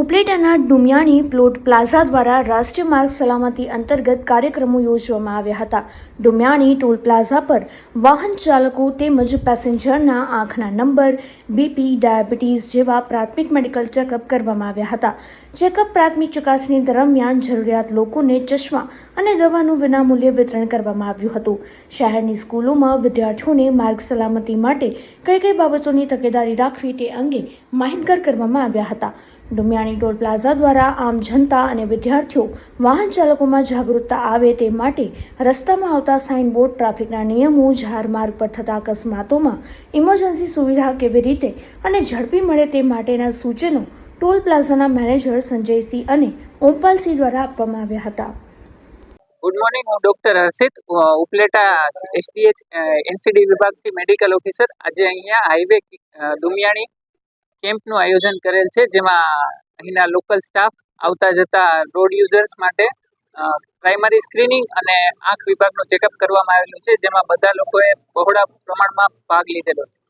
ઉપલેટાના Dumiyani plot plaza દ્વારા રાષ્ટ્રીય માર્ગ સલામતી અંતર્ગત કાર્યક્રમો યોજવામાં આવ્યા હતા. ડુમિયાણી ટોલ પ્લાઝા પર વાહન ચાલકો તેમજ પેસેન્જરના આંખના નંબર, બીપી, ડાયાબિટીસ જેવા પ્રાથમિક મેડિકલ ચેકઅપ કરવામાં આવ્યા હતા. ચેકઅપ પ્રાથમિક ચકાસણી દરમિયાન જરૂરિયાત લોકોને ચશ્મા અને દવાનું વિનામૂલ્યે વિતરણ કરવામાં આવ્યું હતું. શહેરની સ્કૂલોમાં વિદ્યાર્થીઓને માર્ગ સલામતી માટે કઈ કઈ બાબતોની તકેદારી રાખવી તે અંગે માહિતગાર કરવામાં આવ્યા હતા. ડુમિયાણી ટોલ પ્લાઝા દ્વારા આમ જનતા અને વિદ્યાર્થીઓ વાહન ચાલકોમાં જાગૃતતા આવે તે માટે રસ્તામાં આવતા સાઇનબોર્ડ ટ્રાફિકના નિયમો જાહેર માર્ગ પર થતા અકસ્માતોમાં ઇમરજન્સી સુવિધા કેવી રીતે અને ઝડપી મળે તે માટેના સૂચનો ટોલ પ્લાઝાના મેનેજર સંજયસિંહ અને ઓમપાલસિંહ દ્વારા આપવામાં આવ્યા હતા. ગુડ મોર્નિંગ હું doctor Harshit Upleta SDH NCD વિભાગથી medical officer. આજે અહીંયા હાઈવે અ, ડુમિયાણી કેમ્પનું આયોજન કરેલ છે, જેમાં અહીંના લોકલ સ્ટાફ આવતા જતા રોડ યુઝર્સ માટે પ્રાઇમરી સ્ક્રીનિંગ અને આંખ વિભાગનું ચેકઅપ કરવામાં આવેલું છે, જેમાં બધા લોકોએ બહોળા પ્રમાણમાં ભાગ લીધેલો છે.